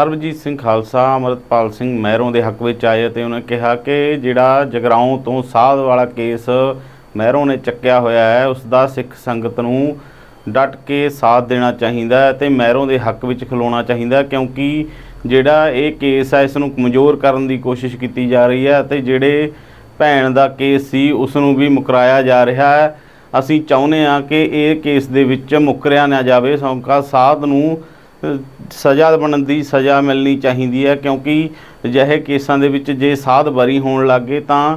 ਸਰਬਜੀਤ ਸਿੰਘ ਖਾਲਸਾ, ਅਮਰਤਪਾਲ ਸਿੰਘ ਮਹਿਰੋਂ ਦੇ ਹੱਕ ਵਿੱਚ ਆਏ ਅਤੇ ਉਹਨਾਂ ਕਿਹਾ ਕਿ ਜਿਹੜਾ ਜਗਰਾਉਂ ਤੋਂ ਸਾਧ ਵਾਲਾ ਕੇਸ ਮਹਿਰੋਂ ਨੇ ਚੱਕਿਆ ਹੋਇਆ ਹੈ ਉਸ ਦਾ ਸਿੱਖ ਸੰਗਤ ਨੂੰ ਡਟ ਕੇ ਸਾਥ ਦੇਣਾ ਚਾਹੀਦਾ ਹੈ ਤੇ ਮਹਿਰੋਂ ਦੇ ਹੱਕ ਵਿੱਚ ਖਲੋਣਾ ਚਾਹੀਦਾ ਕਿਉਂਕਿ ਜਿਹੜਾ ਇਹ ਕੇਸ ਹੈ ਇਸ ਨੂੰ ਕਮਜ਼ੋਰ ਕਰਨ ਦੀ ਕੋਸ਼ਿਸ਼ ਕੀਤੀ ਜਾ ਰਹੀ ਹੈ ਅਤੇ ਜਿਹੜੇ ਭੈਣ ਦਾ ਕੇਸ ਸੀ ਉਸ ਨੂੰ ਵੀ ਮੁਕਰਾਇਆ ਜਾ ਰਿਹਾ ਹੈ। ਅਸੀਂ ਚਾਹੁੰਦੇ ਹਾਂ ਕਿ ਇਹ ਕੇਸ ਦੇ ਵਿੱਚ ਮੁਕਰਿਆ ਨਾ ਜਾਵੇ ਸੌਂਕਾ ਸਾਧ ਨੂੰ ਸਜ਼ਾ ਬਣਨ ਦੀ ਸਜ਼ਾ ਮਿਲਣੀ ਚਾਹੀਦੀ ਹੈ, ਕਿਉਂਕਿ ਅਜਿਹੇ ਕੇਸਾਂ ਦੇ ਵਿੱਚ ਜੇ ਸਾਧ ਬਰੀ ਹੋਣ ਲੱਗੇ ਤਾਂ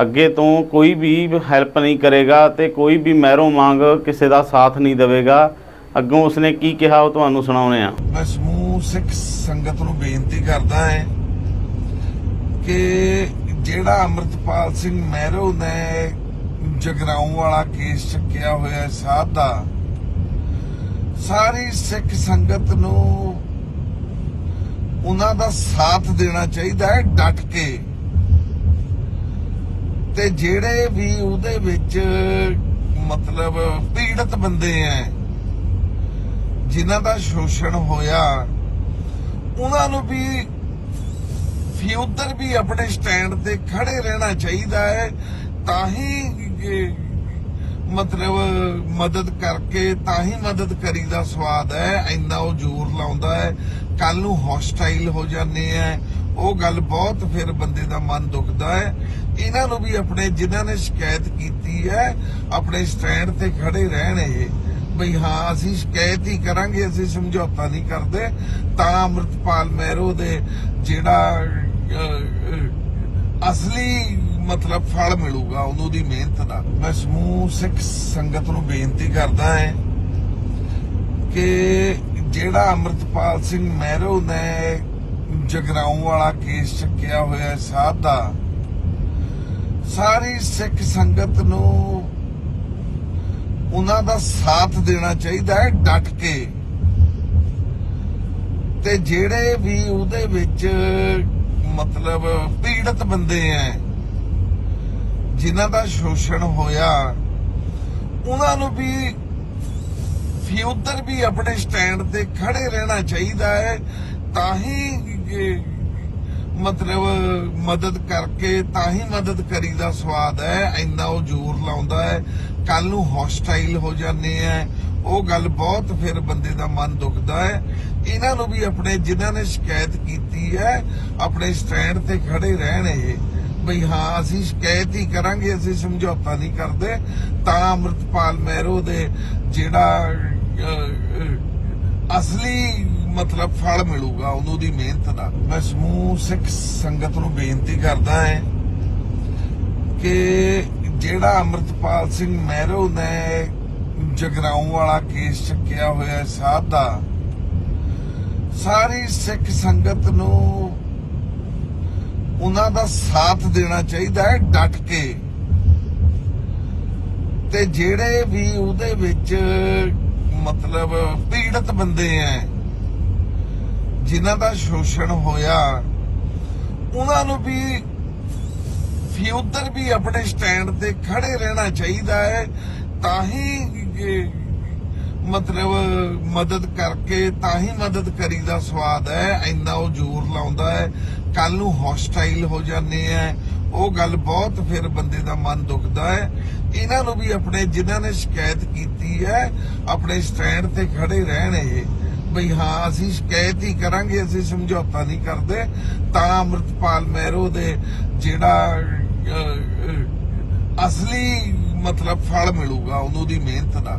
ਅੱਗੇ ਤੋਂ ਕੋਈ ਵੀ ਹੈਲਪ ਨਹੀਂ ਕਰੇਗਾ ਤੇ ਕੋਈ ਵੀ ਮਹਿਰੋਂ ਮੰਗ ਕਿਸੇ ਦਾ ਸਾਥ ਨਹੀਂ ਦੇਵੇਗਾ। ਅੱਗੋਂ ਉਸਨੇ ਕੀ ਕਿਹਾ ਉਹ ਤੁਹਾਨੂੰ ਸੁਣਾਉਣੇ ਆ ਮੈਂ ਸਮੂਹ ਸਿੱਖ ਸੰਗਤ ਨੂੰ ਬੇਨਤੀ ਕਰਦਾ ਹੈ ਕਿ ਜਿਹੜਾ ਅਮਰਤਪਾਲ ਸਿੰਘ ਮਹਿਰੋ ਨੇ ਜਗਰਾਉਂ ਵਾਲਾ ਕੇਸ ਚੱਕਿਆ ਹੋਇਆ ਸਾਧ ਦਾ ਸਾਰੀ ਸਿੱਖ ਸੰਗਤ ਨੂੰ ਉਹਨਾਂ ਦਾ ਸਾਥ ਦੇਣਾ ਚਾਹੀਦਾ ਹੈ ਡਟ ਕੇ। ਤੇ ਜਿਹੜੇ ਵੀ ਉਹਦੇ ਵਿੱਚ ਮਤਲਬ ਪੀੜਤ ਬੰਦੇ ਐ, ਜਿਨ੍ਹਾਂ ਦਾ ਸ਼ੋਸ਼ਣ ਹੋਇਆ, ਉਹਨਾਂ ਨੂੰ ਵੀ ਫਿਊਦਰ ਵੀ ਆਪਣੇ ਸਟੈਂਡ ਤੇ ਖੜੇ ਰਹਿਣਾ ਚਾਹੀਦਾ ਹੈ, ਤਾਂ ਹੀ ਮਤਲਬ ਮਦਦ ਕਰਕੇ ਤਾਂ ਹੀ ਮਦਦ ਕਰੀ ਦਾ ਸਵਾਦ ਹੈ, ਇੰਨਾ ਉਹ ਜ਼ੋਰ ਲਾਉਂਦਾ ਹੈ। ਕੱਲ ਨੂੰ ਹੌਸਟਾਈਲ ਹੋ ਜਾਂਦੇ ਆ। ਉਹ ਗੱਲ ਬਹੁਤ ਫਿਰ ਬੰਦੇ ਦਾ ਮਨ ਦੁਖਦਾ ਹੈ। ਇਹਨਾਂ ਨੂੰ ਵੀ ਆਪਣੇ, ਜਿਨ੍ਹਾਂ ਨੇ ਸ਼ਿਕਾਇਤ ਕੀਤੀ ਹੈ, ਆਪਣੇ ਸਟੈਂਡ ਤੇ ਖੜੇ ਰਹਿਣ ਇਹ। ਬਈ ਹਾਂ, ਅਸੀਂ ਸ਼ਿਕਾਇਤ ਹੀ ਕਰਾਂਗੇ, ਅਸੀਂ ਸਮਝੌਤਾ ਨਹੀਂ ਕਰਦੇ। ਤਾਂ ਅਮਰਤਪਾਲ ਮਹਿਰੋ ਦੇ ਜਿਹੜਾ ਅਸਲੀ ਮਤਲਬ ਫਲ ਮਿਲੂਗਾ ਉਹਨੂੰ ਦੀ ਮਿਹਨਤ ਦਾ। ਮੈਂ ਸਮੂਹ ਸਿੱਖ ਸੰਗਤ ਨੂੰ ਬੇਨਤੀ ਕਰਦਾ ਹਾਂ ਕਿ ਜਿਹੜਾ ਅਮਰਤਪਾਲ ਸਿੰਘ ਮਹਿਰੋ ਨੇ ਜਗਰਾਉਂ ਵਾਲਾ ਕੇਸ ਚੱਕਿਆ ਹੋਇਆ ਸਾਧ ਦਾ ਸਾਰੀ ਸਿੱਖ ਸੰਗਤ ਨੂੰ ਉਹਨਾਂ ਦਾ ਸਾਥ ਦੇਣਾ ਚਾਹੀਦਾ ਹੈ ਡਟ ਕੇ। ਤੇ ਜਿਹੜੇ ਵੀ ਉਹਦੇ ਵਿੱਚ ਮਤਲਬ ਪੀੜਤ ਬੰਦੇ ਐ ਜਿਨ੍ਹਾਂ ਦਾ ਸ਼ੋਸ਼ਣ ਹੋਇਆ, ਉਹਨਾਂ ਨੂੰ ਵੀ ਫਿਊਦਰ ਵੀ ਆਪਣੇ ਸਟੈਂਡ ਤੇ ਖੜੇ ਰਹਿਣਾ ਚਾਹੀਦਾ ਹੈ, ਤਾਂ ਹੀ ਮਤਲਬ ਮਦਦ ਕਰਕੇ, ਤਾਂ ਹੀ ਮਦਦ ਕਰੀ ਸਵਾਦ ਹੈ, ਇੰਨਾ ਉਹ ਜ਼ੋਰ ਲਾਉਂਦਾ ਹੈ। ਕੱਲ ਨੂੰ ਹੌਸਟਾਈਲ ਹੋ ਜਾਂਦੇ ਆ। ਉਹ ਗੱਲ ਬਹੁਤ ਫਿਰ ਬੰਦੇ ਦਾ ਮਨ ਦੁਖਦਾ ਹੈ। ਇਹਨਾਂ ਨੂੰ ਵੀ ਆਪਣੇ ਜਿਨ੍ਹਾਂ ਨੇ ਸ਼ਿਕਾਇਤ ਕੀਤੀ ਹੈ, ਆਪਣੇ ਸਟੈਂਡ ਤੇ ਖੜੇ ਰਹਿਣ ਇਹ। ਬਈ ਹਾਂ, ਅਸੀਂ ਸ਼ਿਕਾਇਤ ਹੀ ਕਰਾਂਗੇ, ਅਸੀਂ ਸਮਝੌਤਾ ਨਹੀਂ ਕਰਦੇ। ਤਾਂ ਅਮਰਤਪਾਲ ਮਹਿਰੋ ਦੇ ਜਿਹੜਾ ਅਸਲੀ ਮਤਲਬ ਫਲ ਮਿਲੂਗਾ, ਉਹਨੂੰ ਦੀ ਮਿਹਨਤ ਦਾ। ਮੈਂ ਸਮੂਹ ਸਿੱਖ ਸੰਗਤ ਨੂੰ ਬੇਨਤੀ ਕਰਦਾ ਹੈ ਕਿ ਜਿਹੜਾ ਅਮਰਤਪਾਲ ਸਿੰਘ ਮਹਿਰੋ ਨੇ ਜਗਰਾਉਂ ਵਾਲਾ ਕੇਸ ਚੱਕਿਆ ਹੋਇਆ ਹੈ, ਸਾਧ ਦਾ ਸਾਰੀ ਸਿੱਖ ਸੰਗਤ ਨੂੰ ਉਹਨਾਂ ਦਾ ਸਾਥ ਦੇਣਾ ਚਾਹੀਦਾ ਹੈ ਡਟ ਕੇ। ਤੇ ਜਿਹੜੇ ਵੀ ਉਹਦੇ ਵਿੱਚ ਮਤਲਬ ਪੀੜਤ ਬੰਦੇ ਐ, ਜਿਨ੍ਹਾਂ ਦਾ ਸ਼ੋਸ਼ਣ ਹੋਇਆ, ਉਹਨਾਂ ਨੂੰ ਵੀ ਫਿਊਦਰ ਵੀ ਆਪਣੇ ਸਟੈਂਡ ਤੇ ਖੜੇ ਰਹਿਣਾ ਚਾਹੀਦਾ ਹੈ, ਤਾਂ ਹੀ ਮਤਲਬ ਮਦਦ ਕਰਕੇ, ਤਾਂ ਹੀ ਮਦਦ ਕਰੀ ਦਾ ਸਵਾਦ ਹੈ, ਇੰਨਾ ਉਹ ਜ਼ੋਰ ਲਾਉਂਦਾ ਹੈ। ਕੱਲ ਨੂੰ ਹੌਸਟਾਈਲ ਹੋ ਜਾਂਦੇ ਆ। ਉਹ ਗੱਲ ਬਹੁਤ ਫਿਰ ਬੰਦੇ ਦਾ ਮਨ ਦੁਖਦਾ ਹੈ। ਇਹਨਾਂ ਨੂੰ ਵੀ ਆਪਣੇ, ਜਿਨ੍ਹਾਂ ਨੇ ਸ਼ਿਕਾਇਤ ਕੀਤੀ ਹੈ, ਆਪਣੇ ਸਟੈਂਡ ਤੇ ਖੜੇ ਰਹਿਣ ਇਹ। ਬਈ ਹਾਂ, ਅਸੀਂ ਸ਼ਿਕਾਇਤ ਹੀ ਕਰਾਂਗੇ, ਅਸੀਂ ਸਮਝੌਤਾ ਨਹੀਂ ਕਰਦੇ। ਤਾਂ ਅਮਰਤਪਾਲ ਮਹਿਰੋ ਦੇ ਜਿਹੜਾ ਅਸਲੀ ਮਤਲਬ ਫਲ ਮਿਲੂਗਾ, ਉਹਨੂੰ ਦੀ ਮਿਹਨਤ ਦਾ